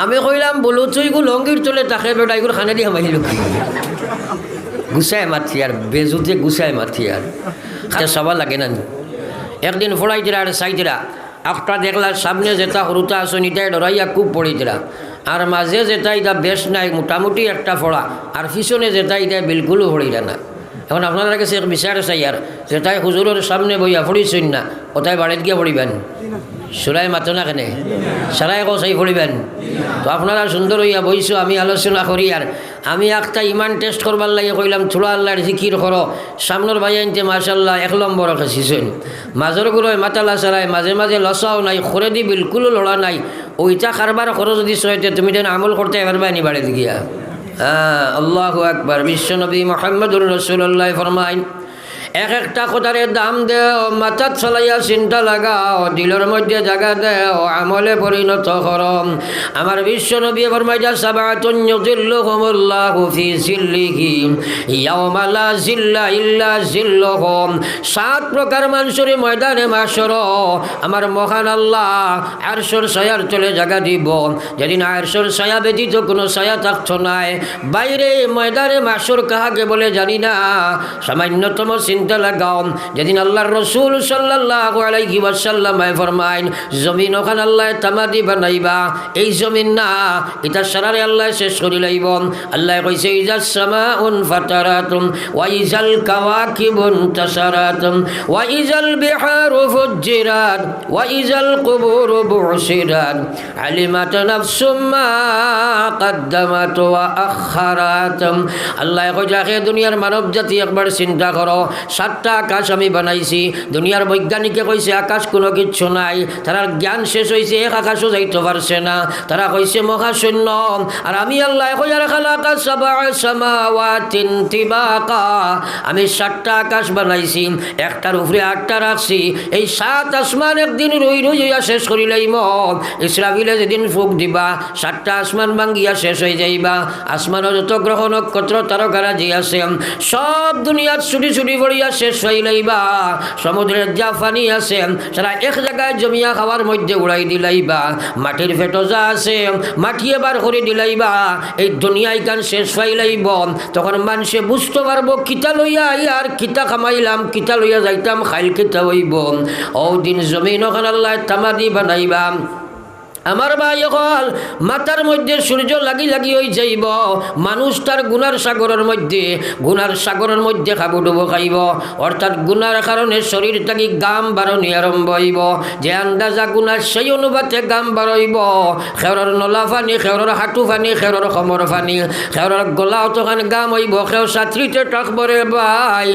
আমি কইলাম, বলো তুই গু লঙ্গির চলে তাকে বেটা এগুলো খানে দিয়ে হামাইল গুছাই মাতি আর, বেজুতে গুছাই মাতি আর। খাতে সবার লাগে না একদিন ফোড়াইছিলা আর চাইছিলা একটা দেখলা সামনে যেটা সরুতা আসন ইটাই ডরাইয়া খুব পড়িছিলা আর মাঝে যেটা এটা বেশ নাই, মোটামুটি একটা ফোড়া। আর পিছনে যেটা এটা বিলকুলও ফড়িলা না। এখন আপনার কাছে বিচার চাই আর, যেটাই হুজুরের সামনে বইয়া ফড়িছেন না, ওটাই বাড়িত গিয়ে পড়িবেন। সুরাই মাতো না কেনে? সারাই কসাই পড়িবেন তো আপনারা সুন্দর হইয়া বইছো, আমি আলোচনা করি আর আমি একটা ইমান টেস্ট করবার লাগে কইলাম থোড়া আল্লাহর জিকির করো। সামনের ভাই আনতে মাশাল্লাহ এক নম্বর খেছিছেন মাজর গুলোয় মাতালা সারাই মাঝে মাঝে লসাও নাই খরে দি বিলকুল লড়া নাই। ওইটা কারবার করো যদি সইতে তুমি যেন আমল করতে পারবা নি বাড়িতে গিয়া। হ্যাঁ আল্লাহ আকবার। বিশ্বনবী মোহাম্মদুর রসুল্লাহ ফরমাইন এক একটা কথারে দাম দেও, মাথাত চলাইয়া চিন্তা লাগাও দিলের মধ্যে জায়গা দেও, আমলে পরিণত করম আমার বিশ্ব নবী ফরমাইয়া সাবাতুন ইউযিল্লুহুমুল্লাহু ফি জিল্লিহি, ইয়াওমা লা জিল্লা ইল্লা জিল্লুহুম। সাত প্রকার মানুষের ময়দানে মাসর আমার মহান আল্লাহ আরশর ছায়ার চলে জায়গা দিব। যেদিন আরশর ছায়া ব্যতীত কোনো ছায়া থাকতো নাই। বাইরে ময়দানে মাসর কাহাকে বলে জানি না। সামান্যতম চিন্তা লাগাও যেদিন আল্লাহর রসুল সাল্লাহ আলাইহি ওয়াসাল্লাম ফরমাইন জমিন ওখান আল্লাহ তামাদি বানাইবা এই জমিন না এটা সারারে আল্লাহ শেষ করি লাইব আল্লাহ কইছে ইজাস সামাউন ফাতারাতুম ওয়াইজাল কাওয়াকিবুন তাসারাতুম ওয়াইজাল বিহারু ফুজ্জিরাত ওয়াইজাল কুবুরু বুসিরাত আলিমাত নাফসুম মা قدمت وأخرت আল্লাহ কইছে দুনিয়ার মানব জাতি একবার চিন্তা করো সাতটা আকাশ আমি বানাইছি। দুনিয়ার বৈজ্ঞানিকে কইছে, আকাশ কোনো কিচ্ছু নাই। তারা জ্ঞান শেষ হয়েছে এক আকাশও যাইতে পারছে না। তারা কইছে, মহাশূন্য। আর আমি আল্লাহ আমি সাতটা আকাশ বানাইছি, একটার উপরে আটটা রাখছি। এই সাত আসমান একদিন রই রই হইয়া শেষ করিলাইম ইসরাফিলে যেদিন ফুক দিবা, সাতটা আসমান ভাঙ্গিয়া শেষ হয়ে যাইবা। আসমানের যত গ্রহ, নক্ষত্র তারকারা যে আছে। সব দুনিয়ার ছুটি ছুটি পড়িয়া শেষ হইলাইবা সমুদ্রের যা পানি আছে, সারা এক জায়গায় জমিয়া খাওয়ার মধ্যে উড়াই দিলাইবা মাটির ফেটো যা আছে, মাটি এবার করে দিলাইবা এই দুনিয়ায় গান শেষ পাইলাইব তখন মানুষে বুঝতে পারব, কিতা লইয়া আর কিতা কামাইলাম কিতা লইয়া যাইতাম, খাইল কিতা হইব। ও দিন জমিন ওখান আল্লাহ তামাদি বানাইবা। আমার ভাই হল মাথার মধ্যে সূর্য লাগি লাগি হয়ে যাইব, মানুষ তার গুনার সাগরের মধ্যে, গুনার সাগরের মধ্যে খাব ডুবো খাইব। অর্থাৎ গুনার কারণে শরীর থাকি গাম বারণি আরম্ভ হইব। যে আন্দাজা গুনার সেই অনুপাতে গাম বাড়ইব খেৰৰ নলা ফানি, খেৰৰ হাঁটু ফানি, খেৰৰ খমৰ ফানি, খেৰৰ গলা অতখান গাম হইব খেও ছাত্রীতে টাকবরে ভাই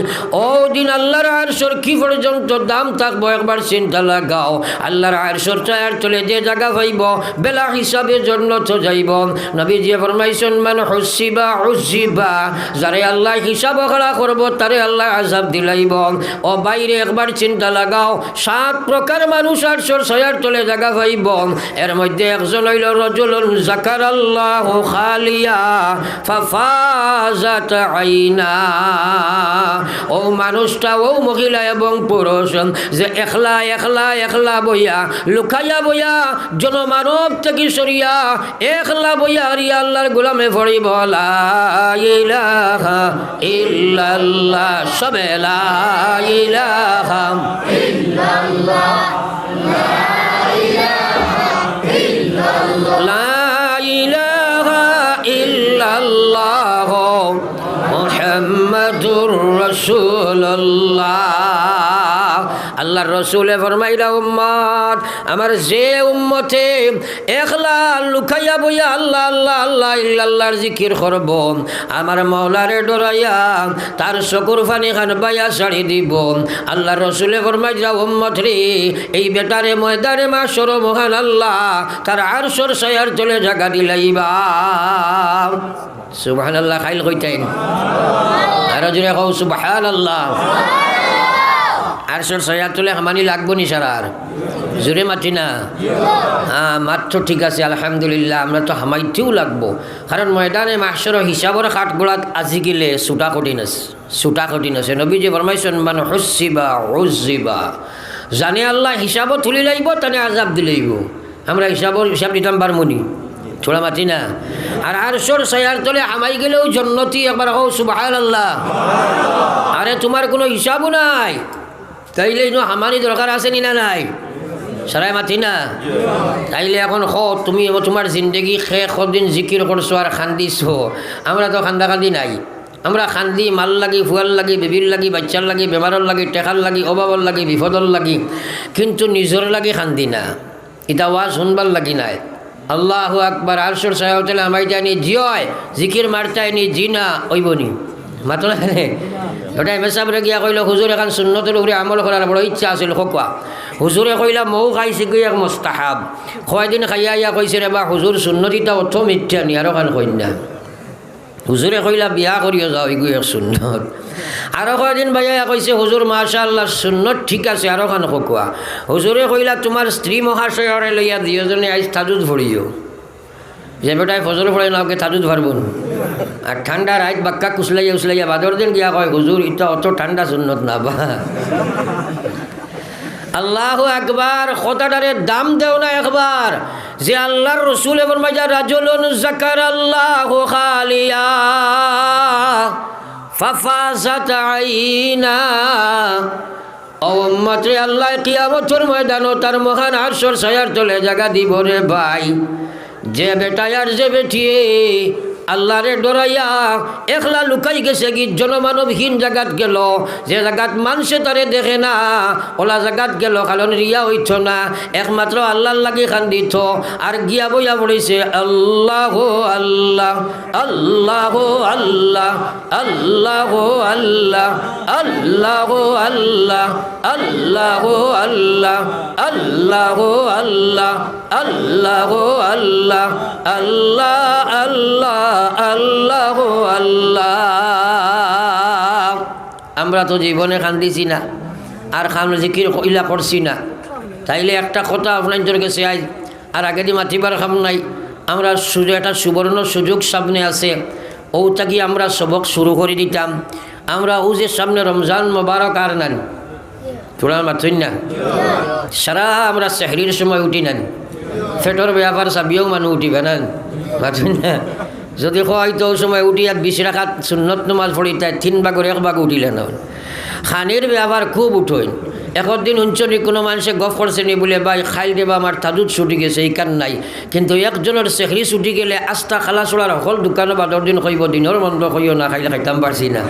ও দিন আল্লাহর আরশর কি পর্যন্ত দাম থাকব একবার চিন্তা লাগাও। আল্লাহর আরশর চায়ার চলে যে জায়গা পাইব বেলা হিসাবে জন্য তো যাইব। নবী যে ফরমাইছেন মানে হুসিবা হুসিবা যারে আল্লাহ হিসাব খেলা করব, তারে আল্লাহ আজাব দিলাইব। ও বাইরে একবার চিন্তা লাগাও, সাত প্রকার মানুষ আরশর ছয়ার তলে জায়গা পাইব এর মধ্যে একজন হইল রজুলুন জাকার আল্লাহ খালিয়া ফাফাজাত আইনা। ও মানুষটা, ও মহিলা এবং পুরুষ, যে একলা একলা একলা বইয়া, লুকাইয়া বইয়া জনমানব থেকে সরিয়া একলা বইয়া রিয়া আল্লাহর গোলামে পড়িব লা ইলাহা ইল্লাল্লাহ, সবে লা ইলাহা লা ইলাহা ইল্লাল্লাহ, মুহাম্মাদুর রাসূলুল্লাহ। আল্লাহর রসুলে ফরমাইলা উম্মত আমার যে উম্মতে একলা লুকাইয়া বইয়া আল্লাহ আল্লাহ আল্লাহ ইল্লাল্লাহর জিকির করব, আমার মৌলারে ডরাইয়া তার চকুর ফানি খান বাইয়া ছাড়ি দিব। আল্লাহর রসুলে ফরমাইলা উম্মত রে, এই বেটারে ময়দানে মাসর মহান আল্লাহ, তার আরশর সায়ার চলে জাগা দিলাইবা। সুবহান আল্লাহ খাইল কইতেন। আরও জুড়ে কও সুবহান আল্লাহ আরশোর সয়া তুলে হামানি লাগবো নি সারার? জোরে মাতি না। হ্যাঁ মাত তো ঠিক আছে, আলহামদুলিল্লাহ, আমরা তো হামাইতেও লাগবো। কারণ ময়দানে মাসর হিসাবর খাট গোড়াত আজি গেলে সুটা কঠিন আছে সুটা কঠিন আছে নবী যে ফরমাইছেন মানে হসিবা হসিবা জানে আল্লাহ হিসাবও তুলি লাইব, তানে আজাব দিলাইব আমরা হিসাবর হিসাব দিতাম পারমনি ছোড়া মাতি না। আর আরশোর সায়ার তলে আমাই গেলেও জন্নতি একবার হো সুবাহ আল্লাহ আরে, তোমার কোনো হিসাবও নাই। তাইলে ইনো আমারই দরকার আছে নি না নাই? সারাই মাতি না তাইলে এখন খ তুমি তোমার জিন্দগি খে দিন জিকির করছ আর খান্দিছো? আমরা তো খান্দা খান্দি নাই। আমরা খান্দি মাল লাগি, ফুয়াল লাগি বেবির লাগি বাচ্চার লাগি বেমারর লাগি টেকার লাগি অভাবর লাগি বিপদর লাগি, কিন্তু নিজর লাগি খান্দি না। ইটা ওয়াজ শুনবার লাগি নাই। আল্লাহ আকবার আরশোর সাহেব তাহলে জানি জিয় জিকির মারতাই নি জি না ওইবনি মাতো না ওটা এম এস গিয়া কইল হুজুর এখন সুন্নতের উপরে আমল করার বড় ইচ্ছা আছিল খোকা হুজুরে কইলা, মৌ খাইছে গই এক মোস্তাহাব? কয়দিন খাইয়া ইয়া কইছে রে বা হুজুর সুন্নতিটা অথ মিথ্যা নি আরও কান কন্যা হুজুরে কইলা, বিয়া করিও যাও এগুলো এক সুন্নত আরও কয়দিন ভাইয়া কইছে হুজুর মাশা আল্লাহ সুন্নত ঠিক আছে আরও খান খোকা হুজুরে কইলা তোমার স্ত্রী মহাশয়রে লইয়া দুজনে আইস তাজুদ ভরিও যে বেটায় ফজল ফলে নাওকে তাজুদ ভরবুন আর ঠান্ডা রাত বাক্কা কুসলাইয়া উসলাইয়া বাদর দিন গিয়া কয় হুজুর ইটা অত ঠান্ডা সুন্নত না বা? আল্লাহ একবার কথাটারে দাম দেও না একবার যে আল্লাহর রসুল এবং মাজা রাজুলুন জাকার আল্লাহ খালিয়া ফাফাসাত আইনা। ও মাত্রে আল্লাহ কিয়ামতর ময়দানও তার মহান আরশর সায়ার তলে জায়গা দিব রে ভাই। যে বেটায় আর যে বেটিয়ে আল্লাহরে ডরাইয়া একলা লুকাই গেছে কি? জনমানবহীন জায়গাত গেল। যে জায়গাত মানুষে তারে দেখে না, ওলা জায়গাত গেল, কারণ রিয়া হইত না। একমাত্র আল্লাহর লাগি কান্দিত আর গিয়া বইয়া পড়েছে, আল্লাহ আল্লাহ আল্লাহ আল্লাহ আল্লাহ আল্লাহ আল্লাহ আল্লাহ। আল্লাহ আল্লাহ আল্লাহ আল্লাহ আল্লাহ আল্লাহ আল্লাহ আল্লাহ আল্লাহ আল্লাহ। আমরা তো জীবনে কান্দিছি না, আর খান জিকির ইলা করছি না। তাইলে একটা কথা আপনার তোর কাছে আই আর আগে দি মাতিবার খাম নাই। আমরা একটা সুবর্ণ সুযোগ সামনে আছে ও তাকি আমরা সবক শুরু করে দিতাম? আমরা ও যে সামনে রমজান মোবারক আর নান তোরা মাতুন না। সারা আমরা সেহরির সময় উঠি নেন। ফেটর ব্যাপার চাবিও মানুষ উঠিবে না। মাতুন না। যদি হয়তো সময় উঠি বিশ রাখাত সুন্নত নমাজ পড়ি তাই তিন ভাগর এক বাগ উঠিলেন খানির ব্যবহার খুব উঠইন। এখন দিন উঞ্চনি কোনো মানুষে গফ করছে নি বলে ভাই খাই দেবা আমার তাদুত ছুটি গেছে, এই কান নাই। কিন্তু একজনের চেখরি ছুটি গেলে আস্তা খালা চলার সকল দোকানো বাদর দিন কইব দিনের বন্ধ কইও না, খাইলে খাইতাম পারছি না।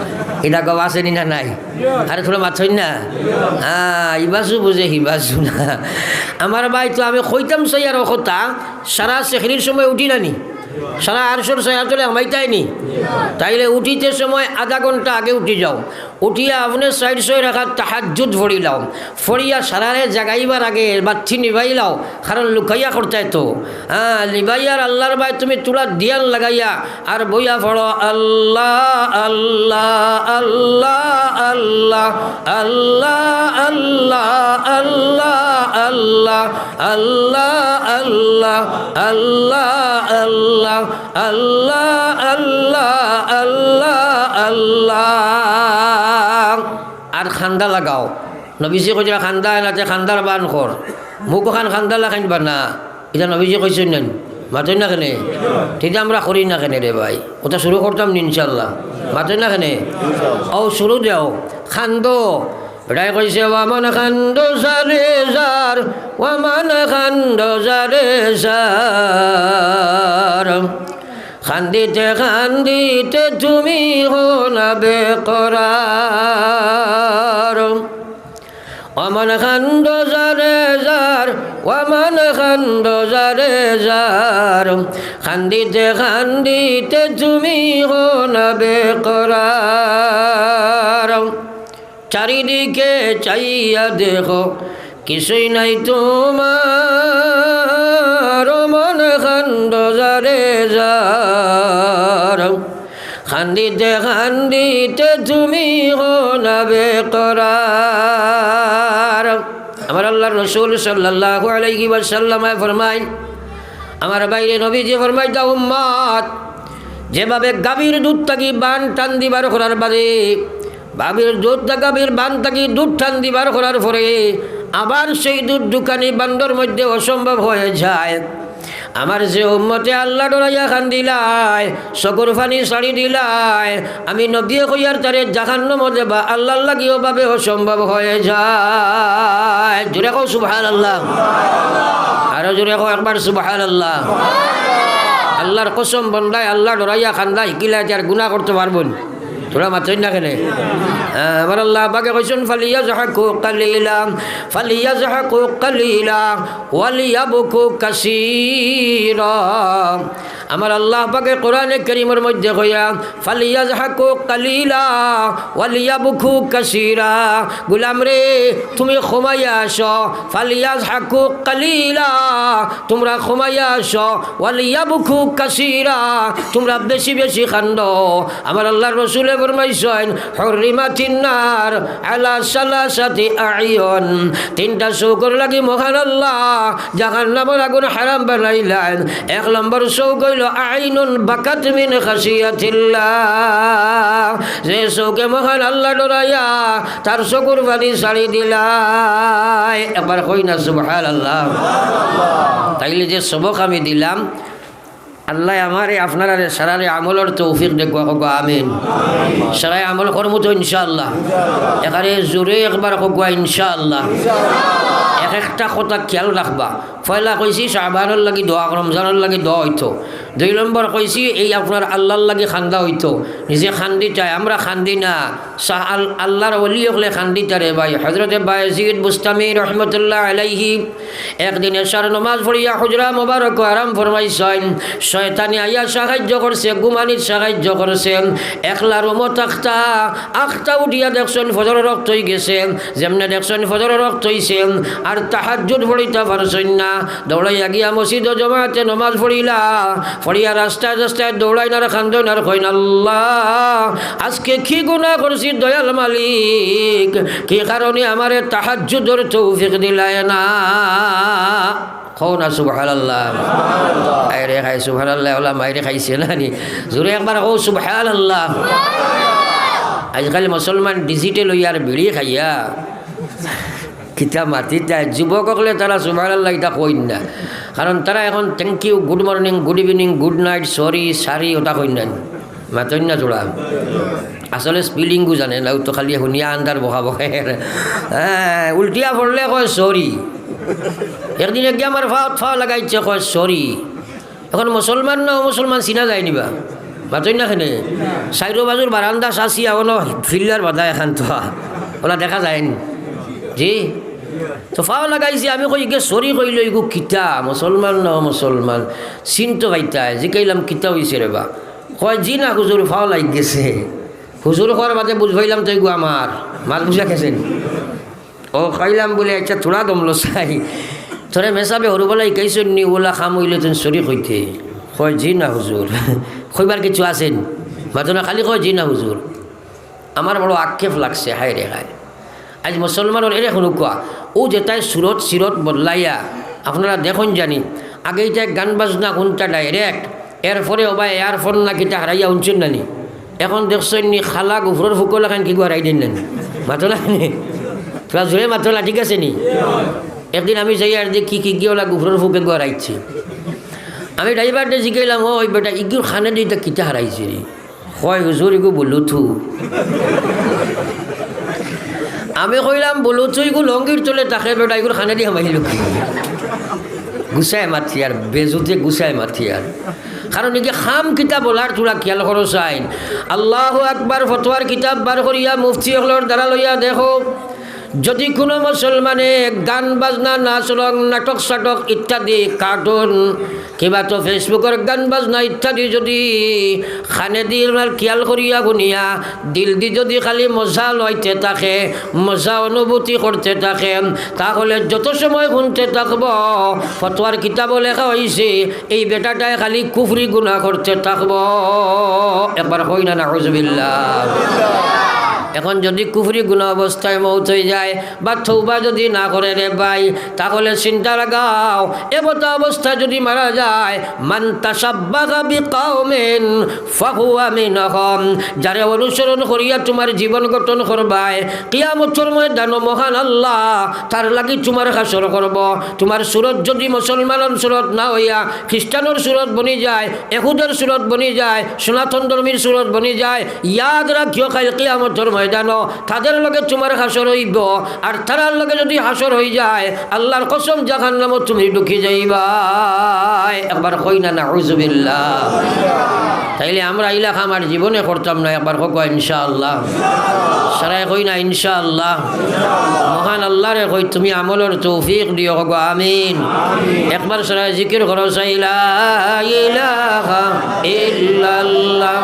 এটা গব আছে নি না নাই? আরে তোরা মাথই না? হ্যাঁ ইবাসু বুঝে হিবাসু না। আমার ভাই তো আমি কইতাম চাই আর কথা সারা চেখরির সময় উঠি নানি। সারা আটশোর সায়াতলে আমাইতাইনি তাইলে উঠিতে সময় আধা ঘণ্টা আগে উঠি যাও উঠিয়া আপনি সাইড সই রাখার তাহাজুদ ফড়ি লাও ফড়িয়া সারারে জাগাইবার আগে বাচ্চি নিভাই লাও কারণ লুকাইয়া করতে তো হ্যাঁ নিভাইয়ার আল্লাহর ভাই তুমি তুলা দিয়াল লাগাইয়া আর বইয়া ফড়ো আল্লাহ আল্লাহ আল্লাহ আল্লাহ আল্লাহ আল্লাহ আল্লাহ আল্লাহ আল্লাহ আল্লাহ আল্লাহ আল্লাহ আল্লাহ আল্লাহ আল্লাহ আল্লাহ আল্লাহ। আর খান্দা লাগাও। নবীজি কৈছে খান্দা এনাতে খান্দার বান কর মোক খান খান্দা লাগাইন বানা। এটা নবীজি কৈছে নেন মাতই না কেনে? তেতিয়া আমরা করি না কেনে রে ভাই? ওটা শুরু করতাম নি ইনশাল্লাহ মাতই না কেনে? ও শুরু দেও। খান্দ। এটাই কৈছে ওয়ামান খান্দ সারে যার, ওয়ামান খান্দ সারে যার। খান্দিতে খান্দিতে তুমি হনাবে করার অমন খান্দ যারে যার অমন খান্দ যারে যার। খান্দিতে খান্দিতে তুমি হনাবে করার চারিদিকে চাইয়া দেখো, কিছুই নাই তোমার মন খান্দ যারে খান্দিতে খান্দিতে তুমি হনাবে করার আমার আল্লাহ রসুল সাল্লাহ আলাইহি ওয়াসাল্লামায় ফরমাই আমার বাইরে নবীজি ফরমাই দা উম্মাদ যেভাবে গাভীর দুধ থাকি বান টান দিবার করার বাদে বাবির দুধ গাভীর বান থাকি দুধ টান দিবার করার পরে আবার সেই দুধ দোকানি বান্দর মধ্যে অসম্ভব হয়ে যায়। আমার যে উম্মতে আল্লাহ ডরাইয়া খান দিলাই চকুর ফানি সারি দিলাই আমি নবী কইয়ার তারে জাহান্ন মধ্যে বা আল্লাহ লাগিও ভাবে অসম্ভব হয়ে যায়। জোরে কো সুবহান আল্লাহ আরও জোরে কো একবার সুবহান আল্লাহ আল্লাহর কসম বন্দায় আল্লাহ ডরাইয়া খান্দা শিকিলে আর গুণা করতে পারবেন তোরা মাত্রই না কেনে আমার আল্লাহ বাকে কইছেন ফালিয়া জাহাকু কালিলা ফালিয়া জাহাকু কালিলা ওয়ালিয়া বুকু কাসিরা। আমার আল্লাহ পাকে কোরআনে করিমের মধ্যে কইয়া ফালিয়া জাহাকু কালিলা ওয়ালিয়া বুকু কাসিরা। গুলাম রে, তুমি ক্ষমাইয়া আস ফালিয়া জাহাকু কালিলা, তোমরা ক্ষমাইয়া আস ওয়ালিয়া বুকু কাসিরা, তোমরা বেশি বেশি খান্দ। আমার আল্লাহর রসুলে ফরমাইছেন হরিমাতিন আলা সালাসাতি আইয়ন। তিনটা চৌকর লাগি মহান আল্লাহ জাহান নামের আগুন হারাম বানাইলেন। এক নম্বর চৌক হইল, আইনুন বাকাত মিন খাসিয়াতিল্লাহ যে চৌকে মহান আল্লাহ ডরাইয়া, তার চকুর বাড়ি ছাড়ি দিলাই। একবার কই না সুবহান আল্লাহ তাইলে যে সবক আমি দিলাম আল্লাহ আমারে আপনারা সারারে আমলের তৌফিক দেখো কগো আমিন। সারাই আমল করব তো ইনশাআল্লাহ। এখানে জোরে একবার কগুয়া ইনশাআল্লাহ। এক একটা কথা খেয়াল রাখবা পয়লা কইছি শাহবানের লাগি দোয়া রমজানের লাগি দোয়া হইতো দুই নম্বর কইছি এই আপনার আল্লাহর লাগি খান্দা হইতো নিজে খান্দি চাই, আমরা খান্দি না। শাহ আল আল্লাহর অলি হলে খান্দি তারে ভাই। হজরতে বায়জিদ বুস্তামি রহমতুল্লাহ আলাইহি একদিন এসার নমাজ পড়িয়া হুজরা মোবারক আরাম ফরমাইছেন। শয়তানি আইয়া সাহায্য করছে গুমানির সাহায্য করছেন একলা রুমত আখতা আখতা উঠিয়া দেখছেন ফজর রক্ত হয়ে গেছে। যেমনে দেখছেন ফজর রক্ত হইছেন আর তাহাজুদ পড়িতে পারছেন না দৌড়াইয়া গিয়া মসজিদ জমাতে নমাজ পড়িলা। পড়িয়া রাস্তায় রাস্তায় দৌড়াই না খান্দন আর কইন আল্লাহ আজকে কি গুণা করছি দয়াল মালিক? কি কারণে আমার তাহাজুদর তৌফিক দিলায় না? খো না সুবহান আল্লাহ আইরে খাই সুবহান আল্লাহ ওলা মাইরে খাইছে না নি? জোরে একবার কো সুবহান আল্লাহ আজকাল মুসলমান ডিজিটেল হইয়ার বিড়ি খাইয়া। কিতা মাতি তাই যুৱকসকলে তারা সুবহান আল্লাহ এটা কইন না কারণ তারা এখন thank you good morning good evening good night sorry sorry ওটা কইন না মাতইন না জোড়া আসলে স্পিলিংও জানে না তো খালি শুনিয়া আন্দার বহা বহে হ্যাঁ উল্টিয়া পড়লে কয় সরি একদিন একদিন আমার ফাও ফাও লাগাইছে কয় সরি এখন মুসলমান না মুসলমান চিনা যায় নিবা। বাতই না খেনে চাইরো বাজুর বারান্দা চাচি এখন ফিল্ডার বাধা এখান তো ওলা দেখা যায়নি জি? তো ফাও লাগাইছে, আমি কই গে সরি কইল ইগু কিতা? মুসলমান ন মুসলমান চিনতো ভাইতাই জিকাইলাম কিতা হইছে রে বা। কয় জি না হুজুর ফাও লাগ গেছে। হুজুর হওয়ার বাদে বুঝবাইলাম তো ইগু আমার মাছ বুঝা খেছেন ও খাইলাম বলে আচ্ছা থোড়া দমলো চাই থরে মেসাবে সৰুবেলা শিকাইছোঁ নি, ওলা খাম হইলে তুমি চৰি সৈতে কয় জি না হুজুর কইবার কিছু আছেন? মাতনা খালি কয় জি না হুজুর আমার বড় আক্ষেপ লাগছে, হায় রে হায়। আজ মুসলমানের এরে শুনুকা ও যেটাই সুরত সিরত বদলাইয়া, আপনারা দেখুন জানি আগে এটা গান বাজনা শুনতা ডাইরেক্ট এরপরে ওবা এয়ারফোন না কিটা হারাইয়া শুনছেন নানি এখন দেখছেন নি, খালা গুফরের ফুকল এখন কি হারাই দিন নানি? মাতলা তোরা জোরে মাতলা, ঠিক আছে নি? একদিন আমি যাই আর দেখি কি গিয়ে ওলা গুফরের ফুকে হারাইছে আমি ড্রাইভারটা জিগাইলাম ওই বেটা ইগুর খানে দিয়ে কিটা হারাইছে রে হয় হুজুর ইগু বলুথু। আমি কইলাম বলুথু ইগু লঙ্গির চলে তাকে বেটা এগুলো খানে দিয়ে মাহিল কি? গুছাই মাতি আর, বেজুতে গুছাই মাতি আর। কারণ একে খাম কিতাব ওলার তোরা খেয়াল করো চাইন আল্লাহ আকবার, ফতোয়ার কিতাব বার করিয়া মুফতি হলর দ্বারা লইয়া দেখো। যদি কোনো মুসলমানে গান, বাজনা নাচ রং নাটক, সাটক ইত্যাদি, কার্টুন, কিবা তো ফেসবুকের গান, বাজনা ইত্যাদি যদি খানে দি খেয়াল করিয়া শুনিয়া দিল দি যদি খালি মজা লইতে থাকে, মজা অনুভূতি করতে থাকে, তাহলে যত সময় শুনতে থাকব ফতোয়ার কিতাব লেখা হয়েছে এই বেটাটায় খালি কুফরি গুণা করতে থাকব। একবার কই না না হজবিল্লা এখন যদি কুফরি গুণ অবস্থায় মৌত হয়ে যায় বা থৌবা যদি না করে রে ভাই, তাহলে চিন্তা লাগাও। এবত অবস্থায় যদি মারা যায়, মান যারে অনুসরণ করিয়া তোমার জীবন গঠন করবায় কিয়ামতের ময়দান মহান আল্লাহ, তার লাগি তোমার হাসর করব। তোমার সুরত যদি মুসলমানের সুরত না হইয়া, খ্রিস্টানের সুরত বনি যায়, এহুদের সুরত বনি যায়, সনাতন ধর্মীর সুরত বনি যায়, ইয়াদ রাখিও কাল কিয়ামতের ময়দান তাদের লগে তোমার হাসর হইব আর তারার লগে যদি হাসর হয়ে যায় আল্লাহর কসম জাহান নাম তুমি ঢুকি যাইবা। একবার কই না না হুজুবিল্লাহ তাইলে আমরা ইলাকা আমার জীবনে করতাম না একবার হোক ইনশাআল্লাহ। সারাই কই না ইনশাআল্লাহ। মহান আল্লাহরে কই তুমি আমলের তৌফিক দিও হোক আমিন। একবার সারাই জিকির করো সাইলা ইলাহা ইল্লাল্লাহ।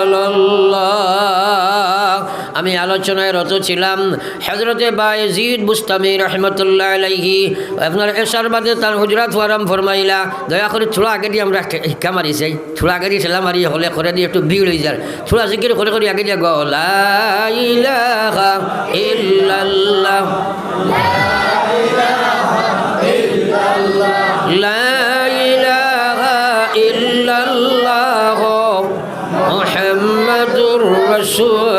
আলোচনায় রত ছিলাম। হজরতে বায়জিদ বুস্তামি রহমতুল্লাহ আলাইহি, আপনার এসার বাদে তার হুজরাত ফারাম ফরমাইলা, দয়া করে থোড়া আগে দিয়ে আমরা শিক্ষা মারি চাই। থোড়া আগে দিয়ে ছেলা মারি, হলে করে দিয়ে একটু ভিড় হয়ে যার থোড়া জিকির করে করে আগে দিয়ে গলা ইল্লাল্লাহ। ইল্লাল্লাহ। মুহাম্মাদুর রাসূল।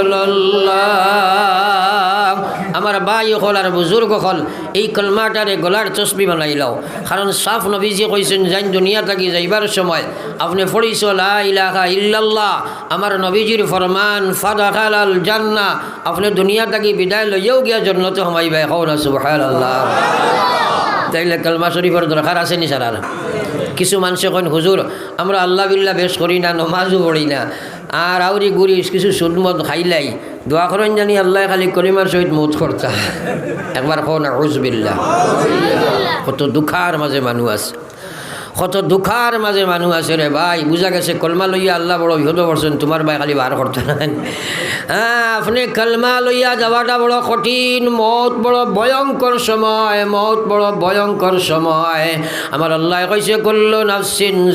হল আর বুজুর্গ হল, এই কলমাটারে গলার তসবি বানাই লও। কারণ সাফ নবীজি কইছেন যাই দুনিয়া থাকি যাইবার সময়, আপনি পড়িস লা ইলাহা ইল্লাল্লাহ, আমার নবীজির ফরমান ফাদাখাল আল জান্না আপনি দুনিয়া থাকি বিদায় লইয়াও গিয়া জন্নতে হমাইবা এখন সুবহানাল্লাহ। তাইলে কলমা শরীফের দরকার আছে নি সারার? কিছু মানুষে কন হুজুর, আমরা আল্লাহ বিল্লাহ বেশ করি না, নমাজও পড়ি না। আর আউরি গুড়ি কিছু সুদমত খাইলাই দোয়া করেন জানি আল্লাহ খালি করিমার সহিত মত করতা একবার কোন হুজবিল্লা কত দুঃখার মাঝে মানুষ আছে। কত দুঃখার মাঝে মানুষ আছে রে ভাই। বুঝা গেছে কলমা লইয়া আল্লাহ বড় বিহত করছেন তোমার ভাই খালি বার করতে হ্যাঁ আপনি কলমা লইয়া যাওয়াটা বড় কঠিন। মত বড় ভয়ঙ্কর সময়। মত বড় ভয়ঙ্কর সময়। আমার আল্লাহ কইছে করল নাফসিন